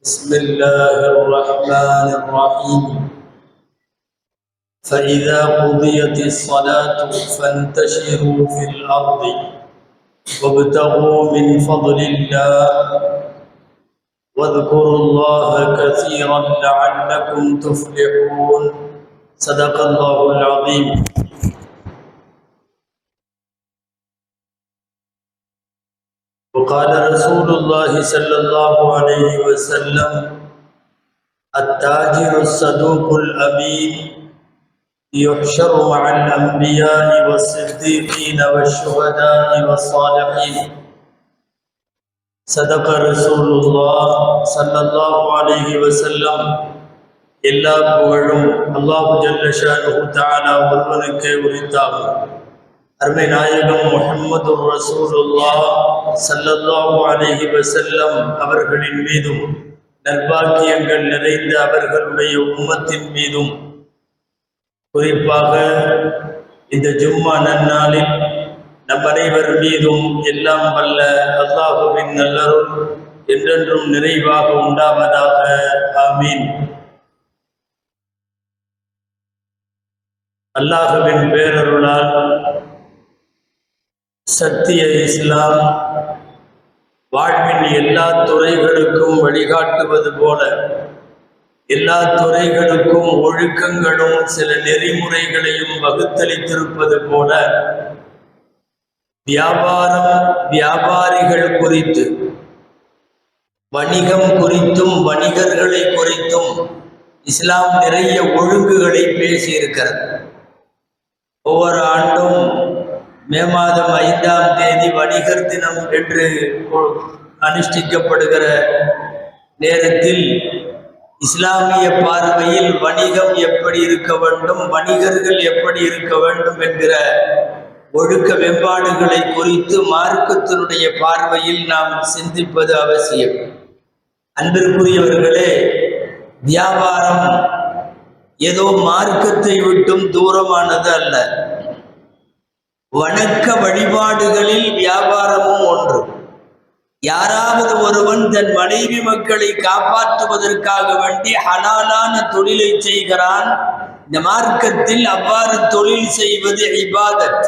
بسم الله الرحمن الرحيم. فإذا قضيت الصلاة فانتشروا في الأرض وابتغوا من فضل الله واذكروا الله كثيرا لعلكم تفلحون. صدق الله العظيم. وقال رسول الله صلى الله عليه وسلم التاجر الصدوق الأمين يحشر مع الأنبياء والصديقين والشهداء والصالحين صدق رسول الله صلى الله عليه وسلم எல்லா புகழும் அல்லாஹு ஜல்லஷானு தாலா ஒருவனுக்கே உரித்தாகும் அருமை நாயகம் முகமது ரசூலுல்லா சல்லல்லாஹு அலைஹி வஸல்லம் அவர்களின் மீதும் நற்பாக்கியங்கள் நிறைந்த அவர்களுடைய உம்மத்தின் மீதும் குறிப்பாக இந்த ஜும்மா நன்னாளில் நம் அனைவர் மீதும் எல்லாம் வல்ல அல்லாஹுவின் நல்லரும் என்றென்றும் நிறைவாக உண்டாவதாக. ஆமீன். அல்லாஹுவின் பேரருளால் சத்திய இஸ்லாம் வாழ்வின் எல்லா துறைகளுக்கும் வழிகாட்டுவது போல எல்லா துறைகளுக்கும் ஒழுக்கங்களும் சில நெறிமுறைகளையும் வகுத்தளித்திருப்பது போல வியாபாரம் வியாபாரிகள் குறித்து வணிகம் குறித்தும் வணிகர்களை குறித்தும் இஸ்லாம் நிறைய ஒழுங்குகளை பேசியிருக்கிறது. ஒவ்வொரு ஆண்டும் மே மாதம் ஐந்தாம் தேதி வணிகர் தினம் என்று அனுஷ்டிக்கப்படுகிற நேரத்தில் இஸ்லாமிய பார்வையில் வணிகம் எப்படி இருக்க வேண்டும் வணிகர்கள் எப்படி இருக்க வேண்டும் என்கிற ஒழுக்க மேம்பாடுகளை குறித்து மார்க்கத்தினுடைய பார்வையில் நாம் சிந்திப்பது அவசியம். அன்பிற்குரியவர்களே வியாபாரம் ஏதோ மார்க்கத்தை விட்டும் தூரமானது அல்ல. வணக்க வழிபாடுகளில் வியாபாரமும் ஒன்று. யாராவது ஒருவன் தன் மனைவி மக்களை காப்பாற்றுவதற்காக வேண்டி ஹலாலான தொழிலை செய்கிறான் இந்த மார்க்கத்தில் அவ்வாறு தொழில் செய்வது இபாதத்.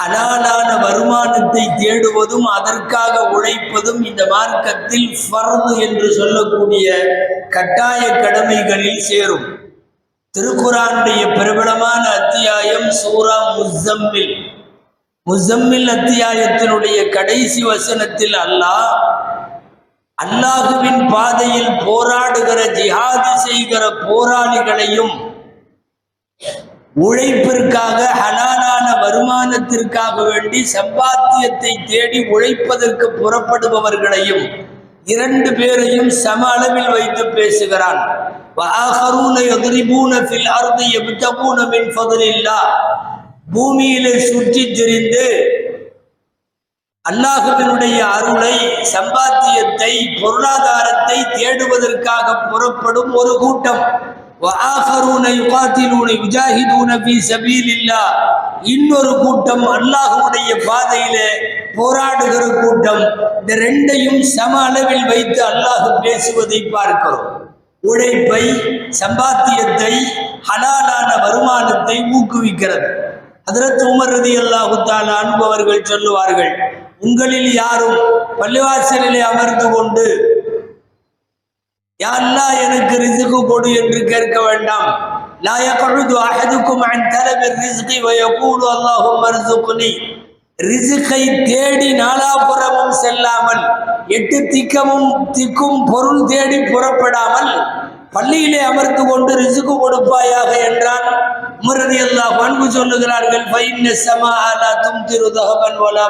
ஹலாலான வருமானத்தை தேடுவதும் அதற்காக உழைப்பதும் இந்த மார்க்கத்தில் ஃபர்து என்று சொல்லக்கூடிய கட்டாய கடமைகளில் சேரும். திருக்குறானுடைய பிரபலமான அத்தியாயம் சூரா முசம்மில் முசம்மில் அத்தியாயத்தினுடைய கடைசி வசனத்தில் அல்லாஹ் அல்லாஹுவின் பாதையில் போராடுகிற ஜிஹாது செய்கிற போராளிகளையும் உழைப்பிற்காக ஹலாலான வருமானத்திற்காக வேண்டி சம்பாத்தியத்தை தேடி உழைப்பதற்கு புறப்படுபவர்களையும் இரண்டு பேரையும் சம அளவில் வைத்து பேசுகிறான். பூமியிலே சுற்றி திரிந்து அல்லாஹுவினுடைய அருளை சம்பாத்தியத்தை பொருளாதாரத்தை தேடுவதற்காக புறப்படும் ஒரு கூட்டம். இன்னொரு கூட்டம் அல்லாஹுடைய பாதையில போராடுகிற கூட்டம். இந்த ரெண்டையும் சம அளவில் வைத்து அல்லாஹு பேசுவதை பார்க்கிறோம். உழைப்பை சம்பாத்தியத்தை ஹலாலான வருமானத்தை ஊக்குவிக்கிறது. அதற்கு உமர் ரதி அல்லாஹு அன்பவர்கள் சொல்லுவார்கள் உங்களில் யாரும் பள்ளிவாசலிலே அமர்ந்து கொண்டு யாழ்லா எனக்கு ரிசுக்கு கொடு என்று கேட்க வேண்டாம். லா யக்உது அஹதுக்கும் அன் தலபி ரிஸ்கி வ யகூலு அல்லாஹும்ம ர்சுக்னி ரிசுக்கை தேடி நாலாபுறமும் செல்லாமல் எட்டு திக்கமும் திக்கும் பொருள் தேடி புறப்படாமல் பள்ளியிலே அமர்ந்து கொண்டு ரிசுக்கு கொடுப்பாயாக என்றான். முரதி அல்லாஹ் பண்பு சொல்லுகிறார்கள் ஃபைன்ன ஸமா லா தும்திரு தஹபன் வலா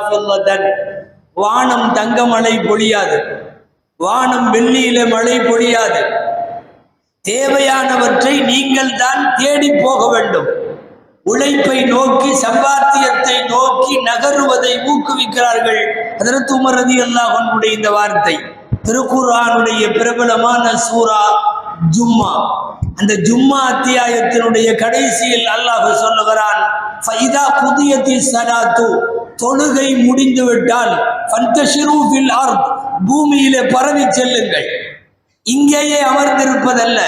வானம் தங்கமழை பொழியாது. வானம் வெள்ளியில மழை பொழியாது. தேவையானவற்றை நீங்கள் தான் தேடி போக வேண்டும். உழைப்பை நோக்கி சம்பாத்தியத்தை நோக்கி நகருவதை ஊக்குவிக்கிறார்கள். அதற்கு உமரதி அல்லாஹனுடைய இந்த வார்த்தை. திருக்குர்ஆனுடைய பிரபலமான சூரா ஜும்மா. அந்த ஜும்மா அத்தியாயத்தினுடைய கடைசியில் அல்லாஹ் சொல்லுகிறான் ஃபைதா குதியத்தி சலாத்து தொழுகை முடிந்து விட்டால் அர்த். பூமியிலே பரவி செல்லுங்கள். இங்கேயே அமர்ந்திருப்பதல்ல.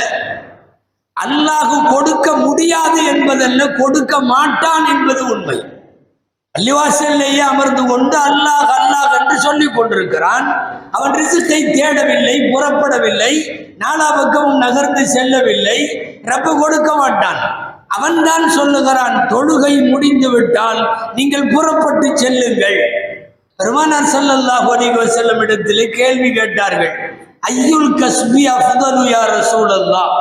அல்லாஹு கொடுக்க முடியாது என்பதல்ல கொடுக்க மாட்டான் என்பது உண்மை. அல்லிவாசல்லையே அமர்ந்து கொண்டு அல்லாஹ் அல்லாஹ் என்று சொல்லிக் கொண்டிருக்கிறான். அவன் ரிசுக்கை தேடவில்லை புறப்படவில்லை நாலா பக்கமும் நகர்ந்து செல்லவில்லை ரப்ப கொடுக்க மாட்டான். அவன்தான் சொல்லுகிறான் தொழுகை முடிந்து விட்டால் நீங்கள் புறப்பட்டு செல்லுங்கள். பெருமானார் ஸல்லல்லாஹு அலைஹி செல்லும் இடத்திலே கேள்வி கேட்டார்கள். ஐயுல் கஸ்பி அஃதலு யா ரசூலல்லாஹ்?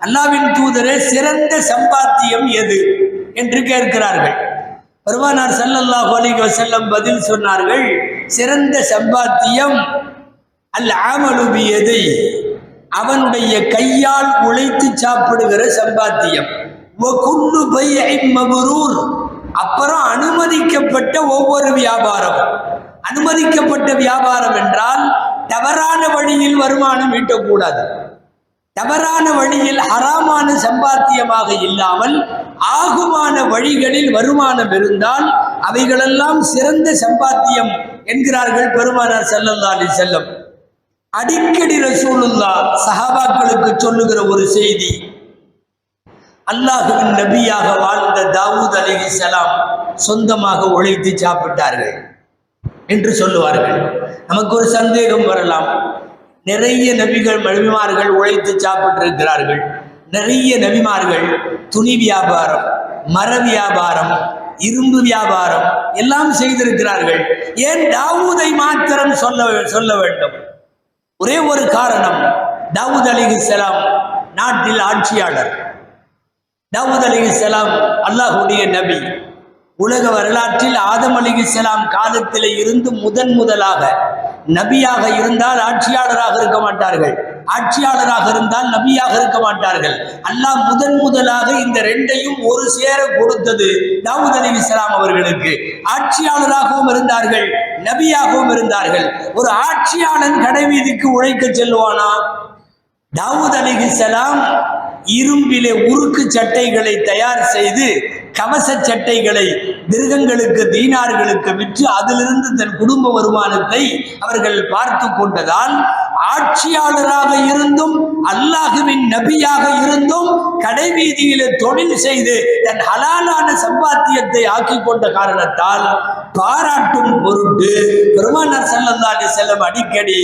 அல்லாவின் தூதரே சிறந்த சம்பாத்தியம் எது? என்று கேட்கிறார்கள். பெருமானார் ஸல்லல்லாஹு அலைஹி செல்லும் பதில் சொன்னார்கள் சிறந்த சம்பாத்தியம் அல் ஆமலுபி பியதை அவனுடைய கையால் உழைத்து சாப்பிடுகிற சம்பாத்தியம். வகுல்லு பைஇன் மபரூர். அப்புறம் அனுமதிக்கப்பட்ட ஒவ்வொரு வியாபாரம். அனுமதிக்கப்பட்ட வியாபாரம் என்றால் தவறான வழியில் வருமானம் ஈட்டக்கூடாது. தவறான வழியில் அறாமான சம்பாத்தியமாக இல்லாமல் ஆகுமான வழிகளில் வருமானம் இருந்தால் அவைகளெல்லாம் சிறந்த சம்பாத்தியம் என்கிறார்கள் பெருமானார் செல்லல்லா அலி செல்லம் அடிக்கடி ரசூலுல்லா சஹாபாக்களுக்கு சொல்லுகிற ஒரு செய்தி அல்லாஹுவின் நபியாக வாழ்ந்த தாவூத் அலைஹிஸ்ஸலாம் சொந்தமாக உழைத்து சாப்பிட்டார்கள் என்று சொல்லுவார்கள். நமக்கு ஒரு சந்தேகம் வரலாம். நிறைய நபிகள் நபிமார்கள் உழைத்து சாப்பிட்டிருக்கிறார்கள். நிறைய நபிமார்கள் துணி வியாபாரம் மர வியாபாரம் இரும்பு வியாபாரம் எல்லாம் செய்திருக்கிறார்கள். ஏன் தாவூதை மாத்திரம் சொல்ல சொல்ல வேண்டும்? ஒரே ஒரு காரணம் தாவூத் அலிஹிஸ்ஸலாம் நாட்டில் ஆட்சியாளர். தாவூத் இஸ்லாம் அல்லாஹுடைய நபி. உலக வரலாற்றில் ஆதம் சலாம் காலத்தில் இருந்து முதன் முதலாக நபியாக இருந்தால் ஆட்சியாளராக இருக்க மாட்டார்கள். ஆட்சியாளராக இருந்தால் நபியாக இருக்க மாட்டார்கள். அல்லாஹ் முதன் முதலாக இந்த ரெண்டையும் ஒரு சேர கொடுத்தது தாவூத் அலிஹிஸ்ஸலாம் அவர்களுக்கு. ஆட்சியாளராகவும் இருந்தார்கள் நபியாகவும் இருந்தார்கள். ஒரு ஆட்சியாளன் கடைவீதிக்கு உழைக்க செல்வானா? தாவூத் அலிகுசலாம் இரும்பிலே உருக்கு சட்டைகளை தயார் செய்து கவச சட்டைகளை மிருகங்களுக்கு தீனார்களுக்கு விற்று அதிலிருந்து தன் குடும்ப வருமானத்தை அவர்கள் பார்த்து கொண்டதால் ஆட்சியாளராக இருந்தும் அல்லாஹுவின் நபியாக இருந்தும் கடைவீதியில தொழில் செய்து தன் ஹலாலான சம்பாத்தியத்தை ஆக்கி கொண்ட காரணத்தால் பாராட்டும் பொருட்டு பெருமானார் செல்லந்தாண்டி செல்லும் செல்லம் அடிக்கடி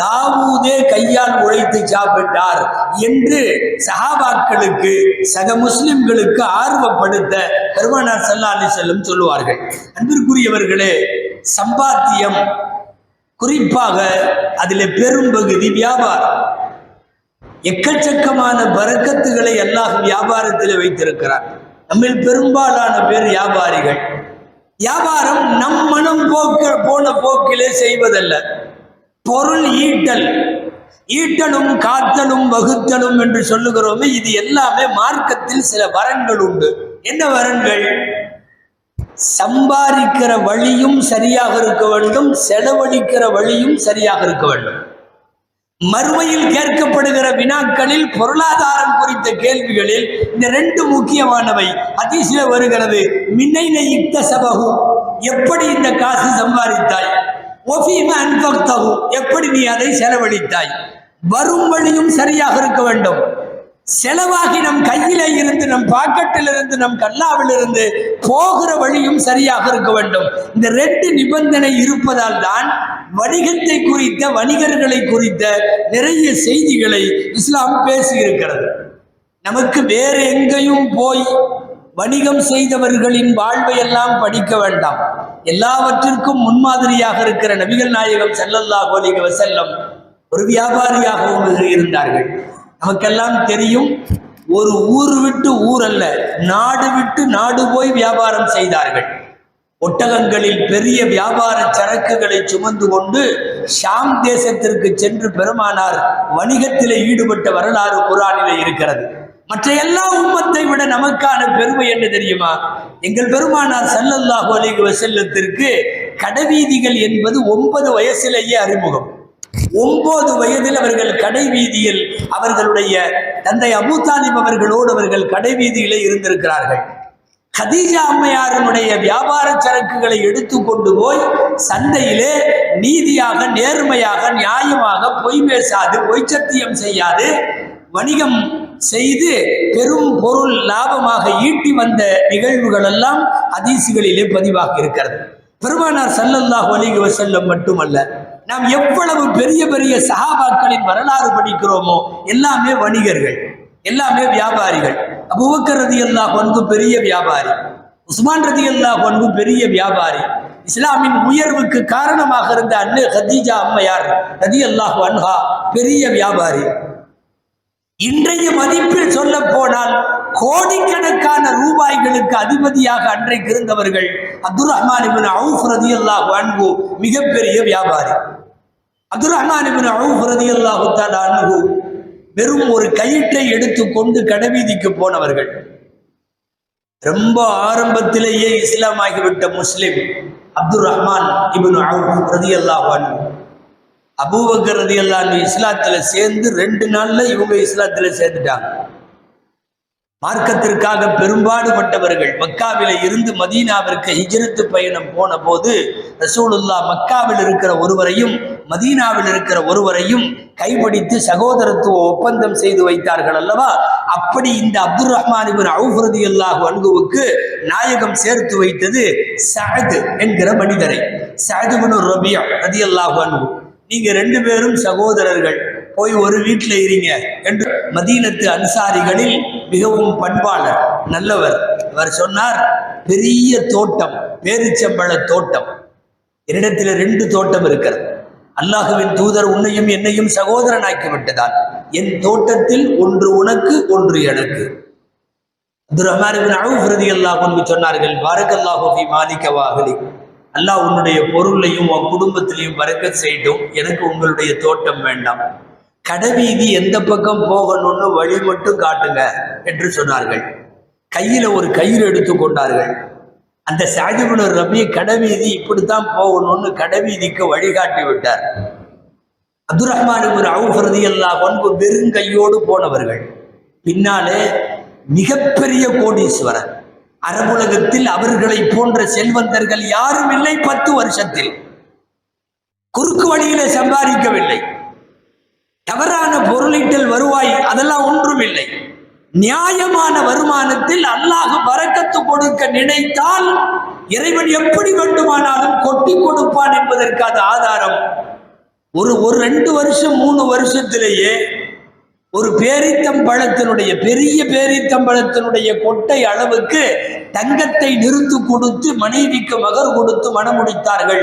தாவூதே கையால் உழைத்து சாப்பிட்டார் என்று சஹாபாக்களுக்கு சக முஸ்லிம்களுக்கு ஆர்வப்படுத்த பெருமானார் செல்லாண்டி செல்லும் செல்லம் சொல்லுவார்கள். அன்பிற்குரியவர்களே சம்பாத்தியம் குறிப்பாக அதில் பெரும்பகுதி வியாபாரம். எக்கச்சக்கமான வரக்கத்துகளை எல்லாம் வியாபாரத்தில் வைத்திருக்கிறார். நம்மில் பெரும்பாலான பேர் வியாபாரிகள். வியாபாரம் நம் மனம் போக்க போன போக்கிலே செய்வதல்ல. பொருள் ஈட்டல். ஈட்டலும் காத்தலும் வகுத்தலும் என்று சொல்லுகிறோமே இது எல்லாமே மார்க்கத்தில் சில வரன்கள் உண்டு. என்ன வரன்கள்? சம்பாதிக்கிற வழியும் சரியாக இருக்க வேண்டும் செலவழிக்கிற வழியும் சரியாக இருக்க வேண்டும். மறுமையில் கேட்கப்படுகிற வினாக்களில் பொருளாதாரம் குறித்த கேள்விகளில் இந்த ரெண்டு முக்கியமானவை. அதிசய வருகிறது மின்னை இக்த சபகு எப்படி இந்த காசு சம்பாதித்தாய்? ஒஃபீம அன்பக்தகு எப்படி நீ அதை செலவழித்தாய்? வரும் வழியும் சரியாக இருக்க வேண்டும். செலவாகி நம் கையில இருந்து நம் பாக்கெட்டில் இருந்து நம் கல்லாவில் இருந்து போகிற வழியும் சரியாக இருக்க வேண்டும். இந்த ரெண்டு நிபந்தனை இருப்பதால் தான் வணிகத்தை குறித்த வணிகர்களை குறித்த நிறைய செய்திகளை இஸ்லாம் பேசியிருக்கிறது. நமக்கு வேறு எங்கேயும் போய் வணிகம் செய்தவர்களின் வாழ்வை எல்லாம் படிக்க வேண்டாம். எல்லாவற்றிற்கும் முன்மாதிரியாக இருக்கிற நபிகள் நாயகம் செல்லல்லா கோலிக செல்லம் ஒரு வியாபாரியாகவும் இருந்தார்கள். நமக்கெல்லாம் தெரியும் ஒரு ஊர் விட்டு ஊர் அல்ல நாடு விட்டு நாடு போய் வியாபாரம் செய்தார்கள். ஒட்டகங்களில் பெரிய வியாபார சரக்குகளை சுமந்து கொண்டு ஷாம் தேசத்திற்கு சென்று பெருமானார் வணிகத்திலே ஈடுபட்ட வரலாறு குரானிலே இருக்கிறது. மற்ற எல்லா உம்மத்தை விட நமக்கான பெருமை என்ன தெரியுமா? எங்கள் பெருமானார் ஸல்லல்லாஹு அலைஹி வஸல்லத்திற்கு கடைவீதிகள் என்பது ஒன்பது வயசிலேயே அறிமுகம். ஒன்பது வயதில் அவர்கள் கடை வீதியில் அவர்களுடைய தந்தை அபூ அவர்களோடு அவர்கள் கடை வீதியிலே இருந்திருக்கிறார்கள். கதீஜா அம்மையாரனுடைய வியாபார சரக்குகளை எடுத்து கொண்டு போய் சந்தையிலே நீதியாக நேர்மையாக நியாயமாக பொய் பேசாது பொய் சத்தியம் செய்யாது வணிகம் செய்து பெரும் பொருள் லாபமாக ஈட்டி வந்த நிகழ்வுகள் எல்லாம் ஹதீசுகளிலே பதிவாக இருக்கிறது பெருமானார் சல்லல்லாஹ் அலைஹி செல்லம் மட்டுமல்ல நாம் எவ்வளவு பெரிய பெரிய சகாபாக்களின் வரலாறு படிக்கிறோமோ எல்லாமே வணிகர்கள் எல்லாமே வியாபாரிகள். அபுவக்கரதி அல்லாஹ் அன்ஹு பெரிய வியாபாரி. உஸ்மான் ரதி அல்லாஹ் அன்ஹு பெரிய வியாபாரி. இஸ்லாமின் உயர்வுக்கு காரணமாக இருந்த அண்ணு ஹதீஜா அம்மையார் ரதி அல்லாஹ் அன்ஹா பெரிய வியாபாரி. இன்றைய மதிப்பில் சொல்ல போனால் கோடிக்கணக்கான ரூபாய்களுக்கு அதிபதியாக அன்றைக்கு இருந்தவர்கள் அப்துல் ரஹ்மான் இபின் அவுஃப் ரதியல்லாஹு அன்ஹு மிகப்பெரிய வியாபாரி. அப்துல் ரஹ்மான் இபின் அவுஃப் ரதியல்லாஹு தஆலா வெறும் ஒரு கயிற்றை எடுத்துக்கொண்டு கடைவீதிக்கு போனவர்கள். ரொம்ப ஆரம்பத்திலேயே இஸ்லாம் ஆகிவிட்ட முஸ்லிம் அப்துல் ரஹ்மான் இபின் அவுஃப் ரதியல்லாஹு அன்ஹு. அபூபக்கர் ரதியல்லாஹு அன்ஹு இஸ்லாத்துல சேர்ந்து ரெண்டு நாள்ல இவங்க இஸ்லாத்துல சேர்ந்துட்டாங்க. மார்க்கத்திற்காக பெரும்பாடுபட்டவர்கள் மக்காவில இருந்து மதீனாவிற்கு ஹிஜரத்து பயணம் போன போது ரசூலுல்லா மக்காவில் இருக்கிற ஒருவரையும் மதீனாவில் இருக்கிற ஒருவரையும் கைப்பிடித்து சகோதரத்துவ ஒப்பந்தம் செய்து வைத்தார்கள் அல்லவா? அப்படி இந்த அப்துல் ரஹ்மான் இபின் அவுஃப் ரதியல்லாஹு நாயகம் சேர்த்து வைத்தது சஹது என்கிற மனிதரை. சஅத் ரபியா ரதி அல்லாஹ் அன்ஹு. நீங்க ரெண்டு பேரும் சகோதரர்கள் போய் ஒரு வீட்டில் இருங்க என்று மதீனத்து அன்சாரிகளில் மிகவும் பண்பாளர் நல்லவர். அவர் சொன்னார் பெரிய தோட்டம் பேரிச்சம்பழ தோட்டம். என்னிடத்தில் ரெண்டு தோட்டம் இருக்கிறது. அல்லாஹுவின் தூதர் உன்னையும் என்னையும் சகோதரனாக்கி விட்டதால் என் தோட்டத்தில் ஒன்று உனக்கு ஒன்று எனக்கு. அப்துல் ரஹ்மான் இப்னு சொன்னார்கள் பாரக்கல்லாஹு ஃபீ மாலிக அல்லாஹ் உன்னுடைய பொருளையும் உன் குடும்பத்திலையும் வரக்க செய்யட்டும் எனக்கு உங்களுடைய தோட்டம் வேண்டாம். கடைவீதி எந்த பக்கம் போகணும்னு வழி மட்டும் காட்டுங்க என்று சொன்னார்கள். கையில ஒரு கயிறு எடுத்து கொண்டார்கள். அந்த சாஜிபுனர் ரபி கடைவீதி இப்படித்தான் போகணும்னு கடைவீதிக்கு வழிகாட்டி விட்டார். அப்துல் ரஹ்மான் ஒரு அவுஃப் ரலியல்லாஹு அன்ஹு வெறுங்கையோடு போனவர்கள். பின்னாலே மிகப்பெரிய கோடீஸ்வரர். அரபுலகத்தில் அவர்களை போன்ற செல்வந்தர்கள் யாரும் இல்லை பத்து வருஷத்தில். குறுக்கு வழியில சம்பாதிக்கவில்லை. தவறான பொருளீட்டல் வருவாய் அதெல்லாம் ஒன்றும் இல்லை நியாயமான வருமானத்தில் அல்லாஹ் பறக்கத்து கொடுக்க நினைத்தால் இறைவன் எப்படி வேண்டுமானாலும் கொட்டி கொடுப்பான் என்பதற்கு அது ஆதாரம். ஒரு ஒரு ரெண்டு வருஷம் மூணு வருஷத்திலேயே ஒரு பேரித்தம்பழத்தினுடைய பெரிய பேரித்தம்பழத்தினுடைய கொட்டை அளவுக்கு தங்கத்தை நிறுத்து கொடுத்து மனைவிக்கு மகர் கொடுத்து மணமுடித்தார்கள்.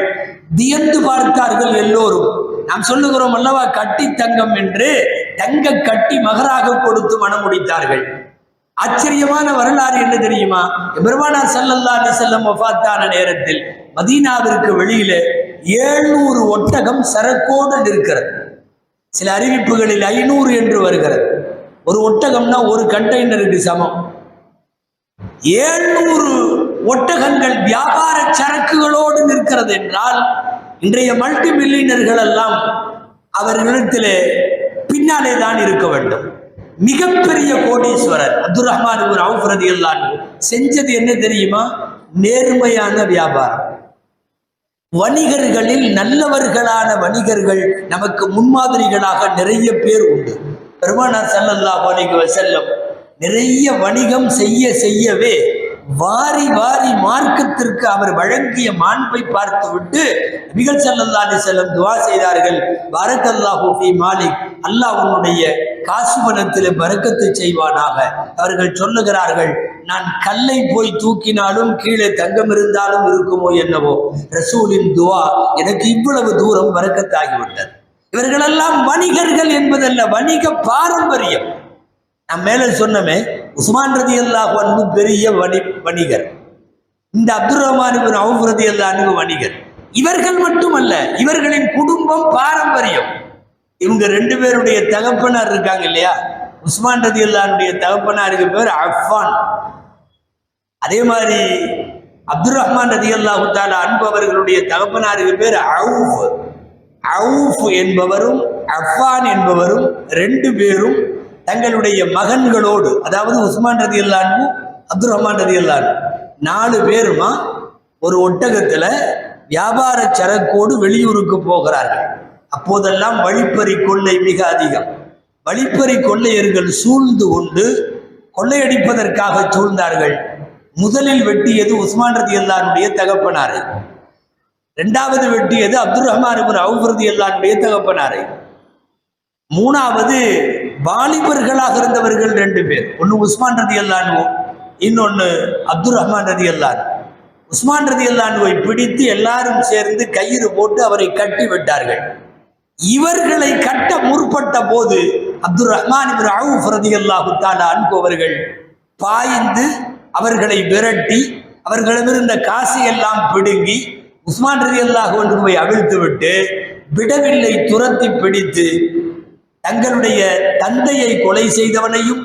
வியந்து பார்த்தார்கள் எல்லோரும். நாம் சொல்லுகிறோம் அல்லவா கட்டி தங்கம் என்று தங்க கட்டி மகராக கொடுத்து மணமுடித்தார்கள் ஆச்சரியமான வரலாறு என்ன தெரியுமா? பெருமானார் சல்லல்லா அலி செல்லம் வஃபாத்தான நேரத்தில் மதீனாவிற்கு வெளியிலே ஏழ்நூறு ஒட்டகம் சரக்கோடு நிற்கிறது. சில அறிவிப்புகளில் ஐநூறு என்று வருகிறது. ஒரு ஒட்டகம்னா ஒரு கண்டெய்னருக்கு சமம். ஏழ்நூறு ஒட்டகங்கள் வியாபார சரக்குகளோடு நிற்கிறது என்றால் இன்றைய மல்டி மில்லியனர்கள் எல்லாம் அவர்களிடத்திலே பின்னாலே தான் இருக்க வேண்டும். மிகப்பெரிய கோடீஸ்வரர் அப்துல் ரஹ்மான் ஒரு அவுஃபரதி எல்லாம் செஞ்சது என்ன தெரியுமா? நேர்மையான வியாபாரம். வணிகர்களில் நல்லவர்களான வணிகர்கள் நமக்கு முன்மாதிரிகளாக நிறைய பேர் உண்டு. பெருமானார் ஸல்லல்லாஹு அலைஹி செல்லும் நிறைய வணிகம் செய்ய செய்யவே வாரி வாரி மார்க்கத்திற்கு அவர் வழங்கிய மாண்பை பார்த்துவிட்டு நபிகள் ஸல்லல்லாஹு செல்லம் துவா செய்தார்கள். பரக்கல்லாஹு ஃபீ மாலிக். அல்லாஹ் உன்னுடைய காசு பறக்கத்தை செய்வானாக. அவர்கள் சொல்லுகிறார்கள் நான் கல்லை போய் தூக்கினாலும் கீழே தங்கம் இருந்தாலும் இருக்குமோ என்னவோ? ரசூலின் துவா எனக்கு இவ்வளவு தூரம் பறக்கத்தாகிவிட்டது. இவர்களெல்லாம் வணிகர்கள் என்பதல்ல வணிக பாரம்பரியம். நம் மேலே சொன்னமே உஸ்மான் ரதி அல்லாஹ் அன்பு பெரிய வணி வணிகர். இந்த அப்துல் ரஹ்மான் அவுப் ரதி ரலியல்லாஹு அன்ஹு வணிகர். இவர்கள் மட்டுமல்ல இவர்களின் குடும்பம் பாரம்பரியம். இவங்க ரெண்டு பேருடைய தகப்பனார் இருக்காங்க இல்லையா? உஸ்மான் ரதியுல்லானுடைய தகப்பனாருக்கு பேர் அஃபான். அதே மாதிரி அப்துல் ரஹ்மான் ரதி அல்லாஹு தாலா அன்பு அவர்களுடைய தகப்பனாருக்கு பேர் அவுஃப். அவுஃப் என்பவரும் அஃபான் என்பவரும் ரெண்டு பேரும் தங்களுடைய மகன்களோடு அதாவது உஸ்மான் ரதி அல்லான்பு அப்துல் ரஹ்மான் ரதி அல்லான் நாலு பேருமா ஒரு ஒட்டகத்தில் வியாபார சரக்கோடு வெளியூருக்கு போகிறார்கள். அப்போதெல்லாம் வழிப்பறி கொள்ளை மிக அதிகம். வழிப்பறி கொள்ளையர்கள் சூழ்ந்து கொண்டு கொள்ளையடிப்பதற்காக சூழ்ந்தார்கள். முதலில் வெட்டியது உஸ்மான் ரதி அல்லானுடைய தகப்பனாரை. ரெண்டாவது வெட்டியது அப்துல் ரஹ்மான் இப்னு அவுஃப் அல்லானுடைய தகப்பனாரை. மூணாவது வாலிபர்களாக இருந்தவர்கள் ரெண்டு பேர். ஒன்று உஸ்மான் ரதி அல்லானுவும் இன்னொன்று அப்துல் ரஹ்மான் ரதி அல்லான் உஸ்மான் ரதி அல்லானுவை பிடித்து எல்லாரும் சேர்ந்து கயிறு போட்டு அவரை கட்டி விட்டார்கள். இவர்களை கட்ட முற்பட்ட போது அப்துல் ரஹ்மான் இவர் அவுஃப் ரலியல்லாஹு அல்லாஹுத்தான அன்ஹு அவர்கள் பாய்ந்து அவர்களை விரட்டி அவர்களிடமிருந்த காசை எல்லாம் பிடுங்கி உஸ்மான் ரலியல்லாஹு அன்ஹுவை அவிழ்த்து விட்டு விடவில்லை துரத்தி பிடித்து தங்களுடைய தந்தையை கொலை செய்தவனையும்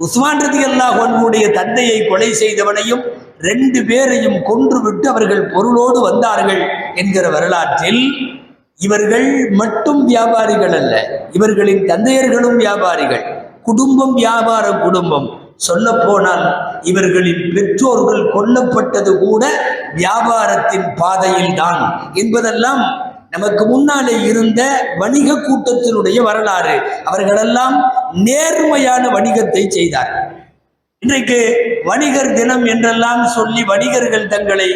உஸ்மான் ரலியல்லாஹு அன்ஹுடைய தந்தையை கொலை செய்தவனையும் ரெண்டு பேரையும் கொன்றுவிட்டு அவர்கள் பொருளோடு வந்தார்கள் என்கிற வரலாற்றில் இவர்கள் மட்டும் வியாபாரிகள் அல்ல. இவர்களின் தந்தையர்களும் வியாபாரிகள். குடும்பம் வியாபார குடும்பம். சொல்ல போனால் இவர்களின் பெற்றோர்கள் கொல்லப்பட்டது கூட வியாபாரத்தின் பாதையில் தான் என்பதெல்லாம் நமக்கு முன்னாலே இருந்த வணிக கூட்டத்தினுடைய வரலாறு. அவர்களெல்லாம் நேர்மையான வணிகத்தை செய்தார்கள் இன்றைக்கு வணிகர் தினம் என்றெல்லாம் சொல்லி வணிகர்கள் தங்களை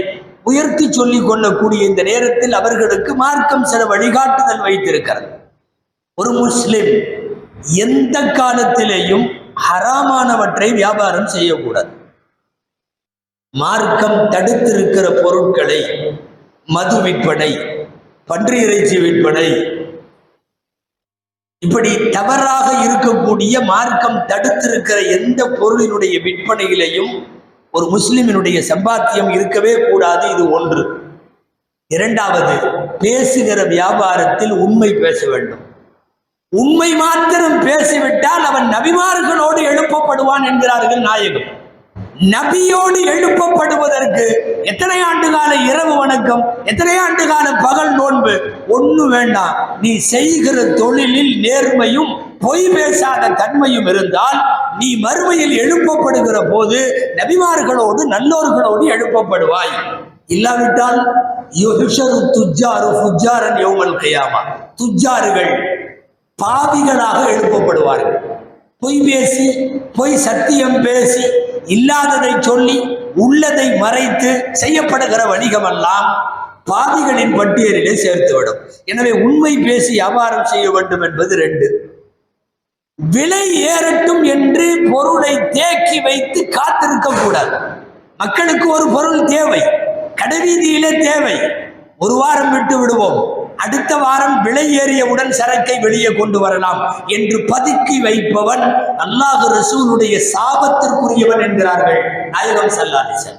உயர்த்தி சொல்லிக் கொள்ளக்கூடிய இந்த நேரத்தில் அவர்களுக்கு மார்க்கம் சில வழிகாட்டுதல் வைத்திருக்கிறது. ஒரு முஸ்லிம் எந்த காலத்திலேயும் ஹராமானவற்றை வியாபாரம் செய்யக்கூடாது. மார்க்கம் தடுத்திருக்கிற பொருட்களை மது விற்பனை பன்றி இறைச்சி விற்பனை. இப்படி தவறாக இருக்கக்கூடிய மார்க்கம் தடுத்திருக்கிற எந்த பொருளினுடைய விற்பனையிலையும் ஒரு முஸ்லிமினுடைய சம்பாத்தியம் இருக்கவே கூடாது இது ஒன்று. இரண்டாவது பேசுகிற வியாபாரத்தில் உண்மை பேச வேண்டும். உண்மை மாத்திரம் பேசிவிட்டால் அவன் நபிமார்களோடு எழுப்பப்படுவான் என்கிறார்கள் நாயகம். நபியோடு எழுப்பப்படுவதற்கு எத்தனை ஆண்டு கால இரவு வணக்கம் எத்தனை ஆண்டு கால பகல் நோன்பு? ஒன்று வேண்டாம். நீ செய்கிற தொழிலில் நேர்மையும் பொய் பேசாத தன்மையும் இருந்தால் நீ மறுமையில் எழுப்பப்படுகிற போது நபிமார்களோடு நல்லோர்களோடு எழுப்பப்படுவாய். இல்லாவிட்டால் யுஹ்ஷரு துஜ்ஜாரு ஃபுஜ்ஜாரன் யௌமல் கியாமா. துஜ்ஜாருகள் பாவிகளாக எழுப்பப்படுவார்கள். பொய் பேசி பொய் சத்தியம் பேசி இல்லாததை சொல்லி உள்ளதை மறைத்து செய்யப்படுகிற வணிகமெல்லாம் பாதிகளின் பட்டியலிலே சேர்த்துவிடும். எனவே உண்மை பேசி வியாபாரம் செய்ய வேண்டும் என்பது ரெண்டு. விலை ஏறட்டும் என்று பொருளை தேக்கி வைத்து காத்திருக்க கூடாது. மக்களுக்கு ஒரு பொருள் தேவை. கடைவீதியிலே தேவை. ஒரு வாரம் விட்டு விடுவோம். அடுத்த வாரம் விலை ஏறியவுடன் சரக்கை வெளியே கொண்டு வரலாம் என்று பதுக்கி வைப்பவன் அல்லாஹு ரசூலுடைய சாபத்திற்குரியவன் என்கிறார்கள். நாயகம் சல்லாதிசன்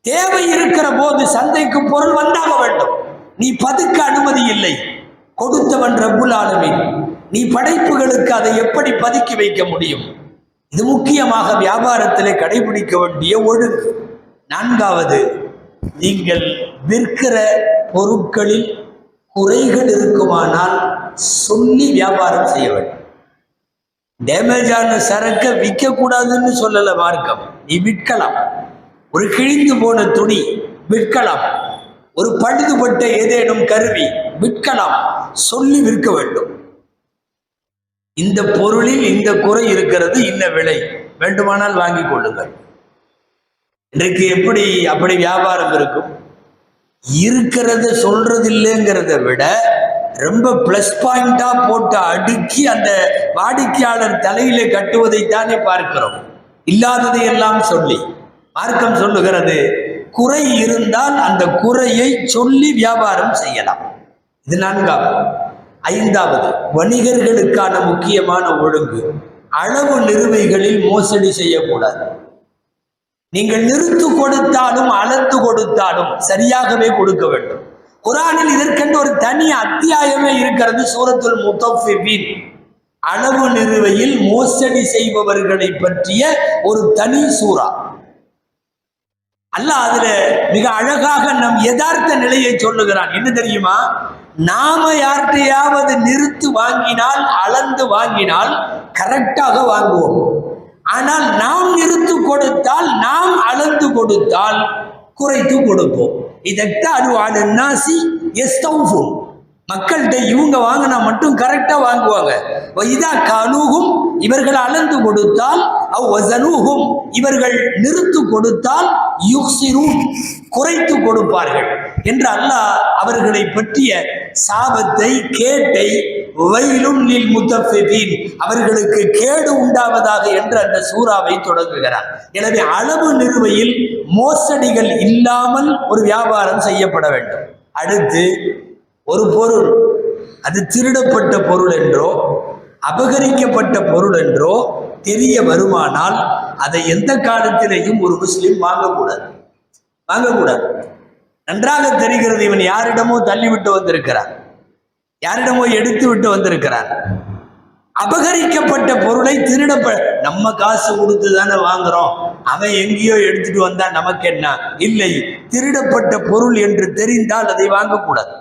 தேவை இருக்கிற போது சந்தைக்கு பொருள் வந்தாக வேண்டும். நீ பதுக்க அனுமதி இல்லை. கொடுத்தவன் ரபுல் ஆலமீன். நீ படைப்புகளுக்கு அதை எப்படி பதுக்கி வைக்க முடியும்? இது முக்கியமாக வியாபாரத்திலே கடைபிடிக்க வேண்டிய ஒழுங்கு. நான்காவது நீங்கள் விற்கிற பொருட்களில் குறைகள் இருக்குமானால் சொல்லி வியாபாரம் செய்ய வேண்டும். டேமேஜ் ஆன சரக்கை விற்க கூடாதுன்னு சொல்லல மார்க்கம். நீ விற்கலாம். ஒரு கிழிந்து போன துணி விற்கலாம். ஒரு பழுதுபட்ட ஏதேனும் கருவி விற்கலாம். சொல்லி விற்க வேண்டும். இந்த பொருளில் இந்த குறை இருக்கிறது இன்ன விலை. வேண்டுமானால் வாங்கிக் கொள்ளுங்கள். இன்றைக்கு எப்படி அப்படி வியாபாரம் இருக்கும்? இருக்கிறத சொல்றது இல்லைங்கிறத விட ரொம்ப பிளஸ் பாயிண்டா போட்டு அடுக்கி அந்த வாடிக்கையாளர் தலையிலே கட்டுவதைத்தானே பார்க்கிறோம். இல்லாததை எல்லாம் சொல்லி. மார்க்கம் சொல்லுகிறது குறை இருந்தால் அந்த குறையை சொல்லி வியாபாரம் செய்யலாம். இது நான்காவது ஐந்தாவது வணிகர்களுக்கான முக்கியமான ஒழுங்கு. அளவு நிறுவைகளில் மோசடி செய்யக்கூடாது. நீங்கள் நிறுத்து கொடுத்தாலும் அளந்து கொடுத்தாலும் சரியாகவே கொடுக்க வேண்டும். குரானில் இதற்கென்று ஒரு தனி அத்தியாயமே இருக்கிறது சூரத்துல் முத்தஃபிபின் அளவு நிறுவையில் மோசடி செய்பவர்களை பற்றிய ஒரு தனி சூறா. அல்ல அதுல மிக அழகாக நம் யதார்த்த நிலையை சொல்லுகிறான். என்ன தெரியுமா? நாம யார்கிட்டையாவது நிறுத்து வாங்கினால் அளந்து வாங்கினால் கரெக்டாக வாங்குவோம். ஆனால் நாம் நிறுத்து கொடுத்து கொடுத்தால் குறைத்து கொடுப்போம். இதற்கு வாடு நாசி எஸ்தௌஃபும் மக்கள்கிட்ட இவங்க வாங்கினா மட்டும் கரெக்டாக வாங்குவாங்க. இதா கனூகும் இவர்கள் அளந்து கொடுத்தால் அவ் வசனூகும் இவர்கள் நிறுத்து கொடுத்தால் யுக்சிரும் குறைத்து கொடுப்பார்கள். என்று அல்லாஹ் அவர்களை பற்றிய சாபத்தை கேட்டை வயலும் நில் முத்தஃபிபீன் அவர்களுக்கு கேடு உண்டாவதாக என்று அந்த சூறாவை தொடங்குகிறார். எனவே அளவு நிறுவையில் மோசடிகள் இல்லாமல் ஒரு வியாபாரம் செய்யப்பட வேண்டும். அடுத்து ஒரு பொருள். அது திருடப்பட்ட பொருள் என்றோ அபகரிக்கப்பட்ட பொருள் என்றோ தெரிய வருமானால் அதை எந்த காலத்திலேயும் ஒரு முஸ்லீம் வாங்கக்கூடாது. வாங்கக்கூடாது. நன்றாக தெரிகிறது இவன் யாரிடமோ தள்ளிவிட்டு வந்திருக்கிறான். யாரிடமோ எடுத்து விட்டு வந்திருக்கிறான். அபகரிக்கப்பட்ட பொருளை திருடப்ப நம்ம காசு கொடுத்து தானே வாங்குறோம். அவன் எங்கேயோ எடுத்துட்டு வந்தா நமக்கு என்ன இல்லை. திருடப்பட்ட பொருள் என்று தெரிந்தால் அதை வாங்கக்கூடாது.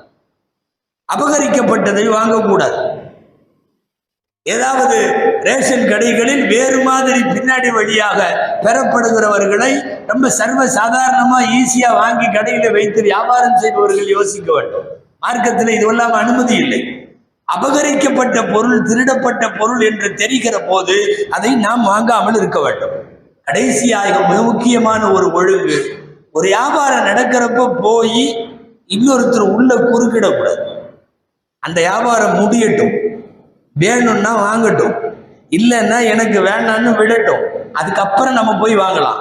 அபகரிக்கப்பட்டதை வாங்கக்கூடாது. ஏதாவது ரேஷன் கடைகளில் வேறு மாதிரி பின்னாடி வழியாக பெறப்படுகிறவர்களை ரொம்ப சர்வ சாதாரணமா ஈஸியா வாங்கி கடையில வைத்து வியாபாரம் செய்பவர்கள் யோசிக்க வேண்டும். மார்க்கத்தில் இதுவெல்லாம் அனுமதி இல்லை. அபகரிக்கப்பட்ட பொருள் திருடப்பட்ட பொருள் என்று தெரிகிற போது அதை நாம் வாங்காமல் இருக்க வேண்டும். கடைசியாக மிக முக்கியமான ஒரு ஒழுங்கு. ஒரு வியாபாரம் நடக்கிறப்ப போய் இன்னொருத்தர் உள்ள குறுக்கிடக்கூடாது. அந்த வியாபாரம் முடியட்டும். வேணும்னா வாங்கட்டும். இல்லைன்னா எனக்கு வேண்டாம்னு விடட்டும். அதுக்கப்புறம் நம்ம போய் வாங்கலாம்.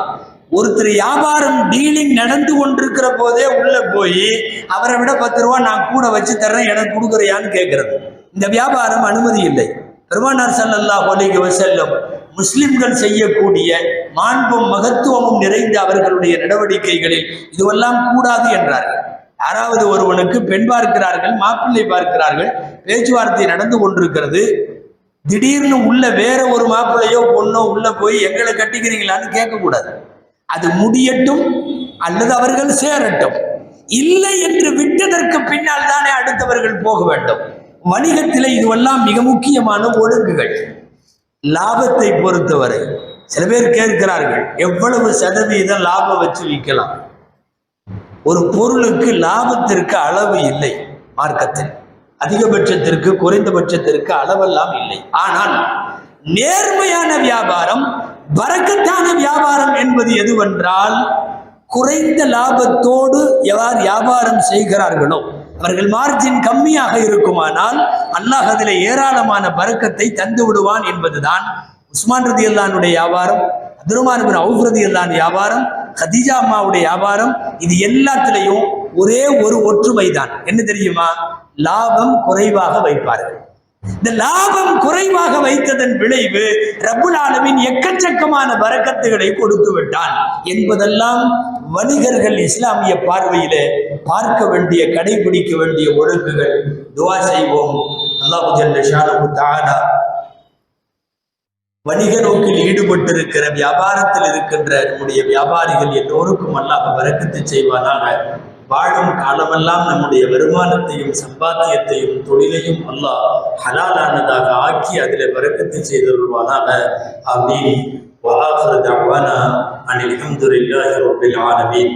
ஒருத்தர் வியாபாரம் டீலிங் நடந்து கொண்டிருக்கிற போதே உள்ள போய் அவரை விட பத்து ரூபா நான் கூட வச்சு தர்றேன் எனக்கு கொடுக்குறியான்னு கேட்கறது. இந்த வியாபாரம் அனுமதி இல்லை. பெருமானார் சல்லல்லா அலைஹி வசல்லம் முஸ்லிம்கள் செய்யக்கூடிய மாண்பும் மகத்துவமும் நிறைந்த அவர்களுடைய நடவடிக்கைகளில் இதுவெல்லாம் கூடாது என்றார்கள். யாராவது ஒருவனுக்கு பெண் பார்க்கிறார்கள் மாப்பிள்ளை பார்க்கிறார்கள் பேச்சுவார்த்தை நடந்து கொண்டிருக்கிறது. திடீர்னு உள்ள வேற ஒரு மாப்பிள்ளையோ பொண்ணோ உள்ள போய் எங்களை கட்டிக்கிறீங்களான்னு கேட்கக்கூடாது. அது முடியட்டும் அல்லது அவர்கள் சேரட்டும். இல்லை என்று விட்டதற்கு பின்னால் தானே அடுத்தவர்கள் போக வேண்டும். வணிகத்தில் இதுவெல்லாம் மிக முக்கியமான ஒழுங்குகள். லாபத்தை பொறுத்தவரை சில பேர் கேட்கிறார்கள் எவ்வளவு சதவீதம் லாபம் வச்சு விற்கலாம்? ஒரு பொருளுக்கு லாபத்திற்கு அளவு இல்லை மார்க்கத்தில். அதிகபட்சத்திற்கு குறைந்தபட்சத்திற்கு அளவெல்லாம் இல்லை. ஆனால் நேர்மையான வியாபாரம் வரக்கத்தான வியாபாரம் என்பது எதுவென்றால் குறைந்த லாபத்தோடு எவர் வியாபாரம் செய்கிறார்களோ அவர்கள் மார்ஜின் கம்மியாக இருக்குமானால் அல்லாஹ் அதில் ஏராளமான பறக்கத்தை தந்து விடுவான் என்பதுதான் உஸ்மான் ரதி அல்லானுடைய வியாபாரம் அப்துருமான் பின் அவுஃப் ரதி அல்லான் வியாபாரம் ஹதீஜா அம்மாவுடைய வியாபாரம் இது எல்லாத்திலையும் ஒரே ஒரு ஒற்றுமை தான் என்ன தெரியுமா? லாபம் குறைவாக வைப்பார்கள். இந்த லாபம் குறைவாக வைத்ததன் விளைவு ரப்புல் ஆலமின் எக்கச்சக்கமான வரக்கத்துகளை கொடுத்து விட்டான் என்பதெல்லாம் வணிகர்கள் இஸ்லாமிய பார்வையில பார்க்க வேண்டிய கடைபிடிக்க வேண்டிய ஒழுங்குகள். துவா செய்வோம். அல்லாஹு ஜல்ல ஷானஹு தானா வணிக நோக்கில் ஈடுபட்டிருக்கிற வியாபாரத்தில் இருக்கின்ற நம்முடைய வியாபாரிகள் எல்லோருக்கும் அல்லாஹ் வரக்கத்து செய்வானாக வாழும் காலமெல்லாம் நம்முடைய வருமானத்தையும் சம்பாத்தியத்தையும் தொழிலையும் அல்லாஹ் ஹலாலானதாக ஆக்கி அதில் வரக்கத்து செய்தருள்வானாக ஆமீன் وآخر دعوانا أن الحمد لله رب العالمين